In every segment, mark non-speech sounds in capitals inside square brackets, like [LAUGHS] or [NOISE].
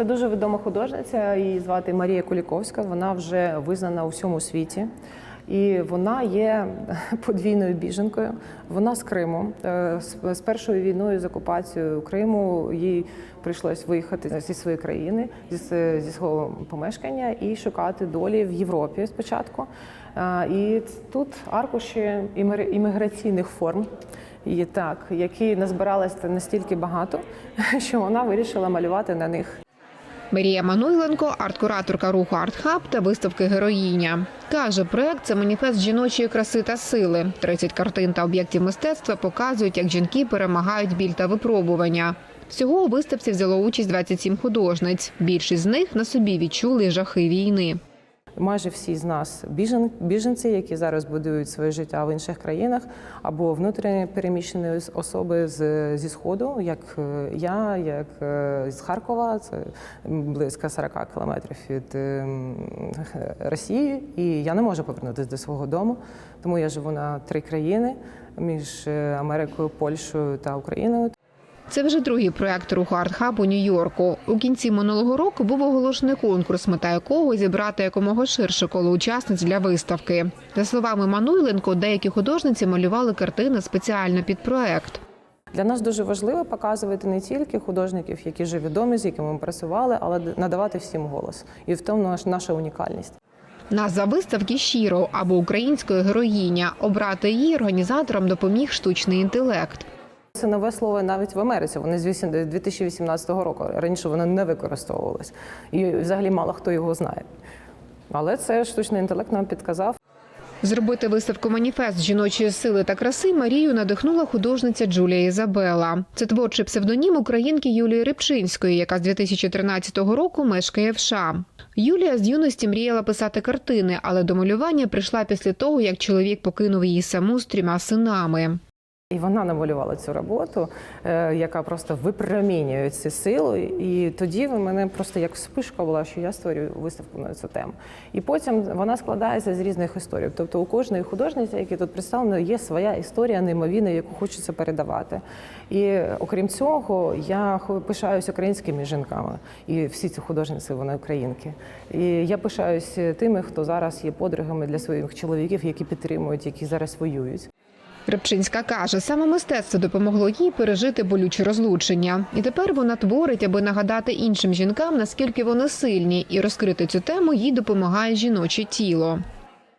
Це дуже відома художниця. Її звати Марія Куліковська. Вона вже визнана у всьому світі. І вона є [LAUGHS] подвійною біженкою. Вона з Криму. Е, з- першою війною з окупацією Криму їй прийшлось виїхати зі своєї країни, зі, свого помешкання і шукати долі в Європі спочатку. Е, І тут аркуші іммігр- імміграційних форм. І так, які назбиралися настільки багато, [LAUGHS] що вона вирішила малювати на них. Марія Мануйленко, арт-кураторка руху «Артхаб» та виставки Героїня. Каже, проект це маніфест жіночої краси та сили. 30 картин та об'єктів мистецтва показують, як жінки перемагають біль та випробування. Всього у виставці взяло участь 27 художниць. Більшість з них на собі відчули жахи війни. Майже всі з нас біжен, біженці, які зараз будують своє життя в інших країнах, або внутрішньо переміщені особи з, зі сходу, як е, я, як е, з Харкова, це близько 40 кілометрів від е, Росії, і я не можу повернутися до свого дому, тому я живу на три країни між е, Америкою, Польщею та Україною. Це вже другий проект руху «Артхаб» у Нью-Йорку. У кінці минулого року був оголошений конкурс, мета якого зібрати якомога ширше коло учасниць для виставки. За словами Мануйленко, деякі художниці малювали картини спеціально під проект. Для нас дуже важливо показувати не тільки художників, які вже відомі, з якими ми працювали, але надавати всім голос. І в тому наша унікальність. Назва виставки «Щіро» або українською героїня. Обрати її організаторам допоміг штучний інтелект. Це нове слово навіть в Америці. Вони з 8 2018 року. Раніше воно не використовувалось. І взагалі мало хто його знає. Але це штучний інтелект нам підказав. Зробити виставку маніфест жіночої сили та краси Марію надихнула художниця Джулія Ізабела. Це творчий псевдонім українки Юлії Рибчинської, яка з 2013 року мешкає в США. Юлія з юності мріяла писати картини, але до малювання прийшла після того, як чоловік покинув її саму з трьома синами. І вона намалювала цю роботу, е, яка просто випромінює цю силу. І тоді в мене просто як вспишка була, що я створюю виставку на цю тему. І потім вона складається з різних історій. Тобто у кожної художниці, які тут представлені, є своя історія неймовірна, яку хочеться передавати. І окрім цього, я пишаюсь українськими жінками. І всі ці художниці вони українки. І я пишаюсь тими, хто зараз є подругами для своїх чоловіків, які підтримують, які зараз воюють. Рибчинська каже, саме мистецтво допомогло їй пережити болюче розлучення. І тепер вона творить, аби нагадати іншим жінкам, наскільки вони сильні, і розкрити цю тему їй допомагає жіноче тіло.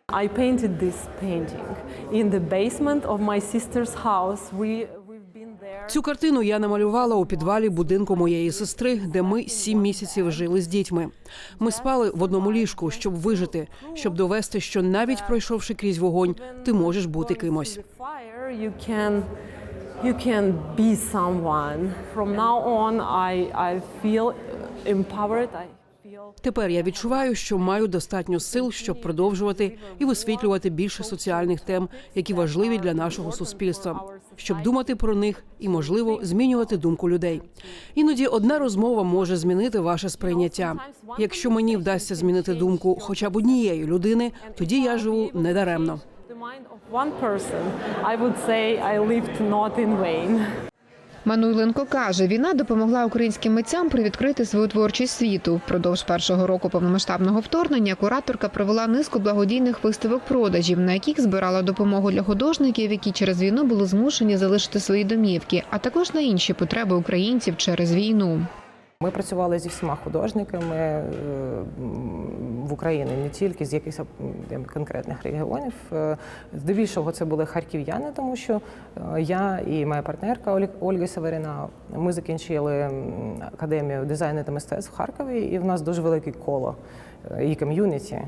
I painted this painting in the basement of my sister's house. We. Цю картину я намалювала у підвалі будинку моєї сестри, де ми сім місяців жили з дітьми. Ми спали в одному ліжку, щоб вижити, щоб довести, що навіть пройшовши крізь вогонь, ти можеш бути кимось. You can be someone. From now I. Тепер я відчуваю, що маю достатньо сил, щоб продовжувати і висвітлювати більше соціальних тем, які важливі для нашого суспільства, щоб думати про них і, можливо, змінювати думку людей. Іноді одна розмова може змінити ваше сприйняття. Якщо мені вдасться змінити думку хоча б однієї людини, тоді я живу недаремно. mind of one person. Мануйленко каже, війна допомогла українським митцям привідкрити свою творчість світу. Впродовж першого року повномасштабного вторгнення кураторка провела низку благодійних виставок продажів, на яких збирала допомогу для художників, які через війну були змушені залишити свої домівки, а також на інші потреби українців через війну. Ми працювали зі всіма художниками е, в Україні, не тільки з якихось конкретних регіонів. Е, Здебільшого це були харків'яни, тому що е, я і моя партнерка Ольга Северина, ми закінчили академію дизайну та мистецтв в Харкові, і в нас дуже велике коло е, і ком'юніті,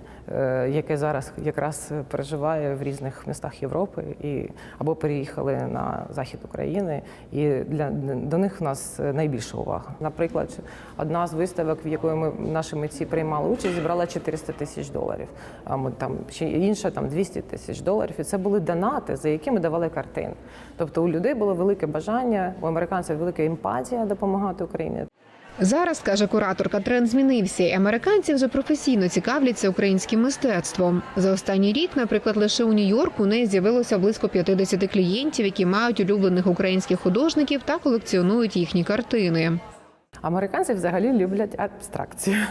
яке зараз якраз переживає в різних містах Європи і або переїхали на захід України, і для до них в нас найбільша увага. Наприклад, одна з виставок, в якої ми наші митці приймали участь, зібрала 400 тисяч доларів. А там чи інша там 200 тисяч доларів. І це були донати, за які ми давали картин. Тобто у людей було велике бажання, у американців велика емпатія допомагати Україні. Зараз каже кураторка, тренд змінився. і Американці вже професійно цікавляться українським мистецтвом. За останній рік, наприклад, лише у Нью-Йорку у неї з'явилося близько 50 клієнтів, які мають улюблених українських художників та колекціонують їхні картини. Американці взагалі люблять абстракцію. [LAUGHS]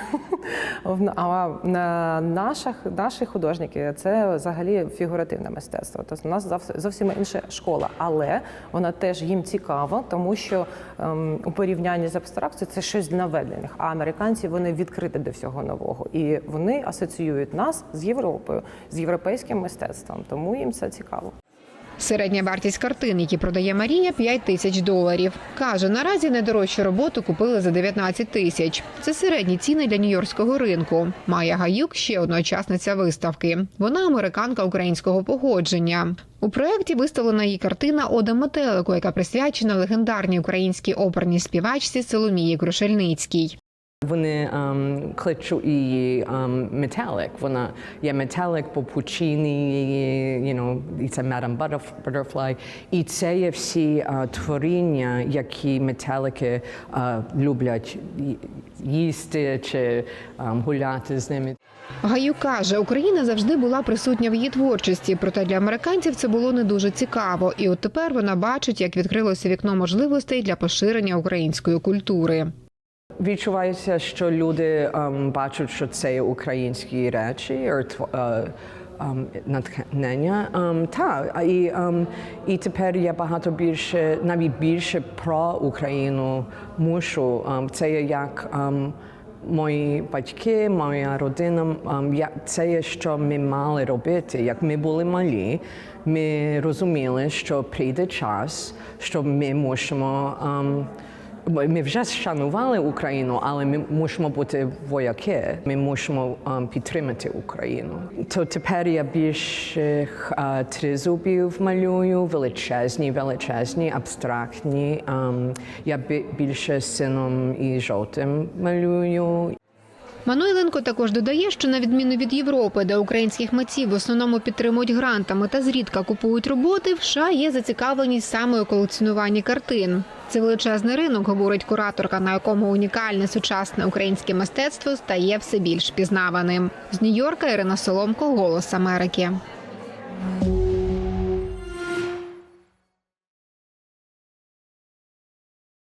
А на наших, наші художники це взагалі фігуративне мистецтво. Тобто у нас зовс- зовсім інша школа, але вона теж їм цікава, тому що ем, у порівнянні з абстракцією це щось нове для них. А американці вони відкриті до всього нового, і вони асоціюють нас з Європою, з європейським мистецтвом. Тому їм це цікаво. Середня вартість картин, які продає Марія, 5 тисяч доларів. Каже, наразі найдорожчу роботу купили за 19 тисяч. Це середні ціни для нью-йоркського ринку. Майя Гаюк ще одна учасниця виставки. Вона американка українського походження. У проєкті виставлена її картина Ода метелику, яка присвячена легендарній українській оперній співачці Соломії Крушельницькій. Вони ем, кличуть її ем, метелик. Вона є метелик по пучині, you know, і це Madame Butterf- Butterfly. І це є всі е, творіння, які метелики е, люблять їсти чи ем, гуляти з ними. Гаю каже, Україна завжди була присутня в її творчості, проте для американців це було не дуже цікаво. І от тепер вона бачить, як відкрилося вікно можливостей для поширення української культури. Відчувається, що люди ем, бачать, що це українські речі, ем, натхнення. Ем, та, і, ем, і тепер я багато більше, навіть більше про Україну мушу. Ем, це є як ем, мої батьки, моя родина. Ем, я, це є, що ми мали робити. Як ми були малі, ми розуміли, що прийде час, що ми мусимо. Ем, ми вже шанували Україну, але ми мусимо бути вояки. Ми мусимо um, підтримати Україну. То тепер я більше uh, тризубів малюю, величезні, величезні, абстрактні. Um, я бі- більше сином і жовтим малюю. Мануйленко також додає, що на відміну від Європи, де українських митців в основному підтримують грантами та зрідка купують роботи, в США є зацікавленість саме у колекціонуванні картин. Це величезний ринок, говорить кураторка, на якому унікальне сучасне українське мистецтво стає все більш пізнаваним. З Нью-Йорка Ірина Соломко, Голос Америки.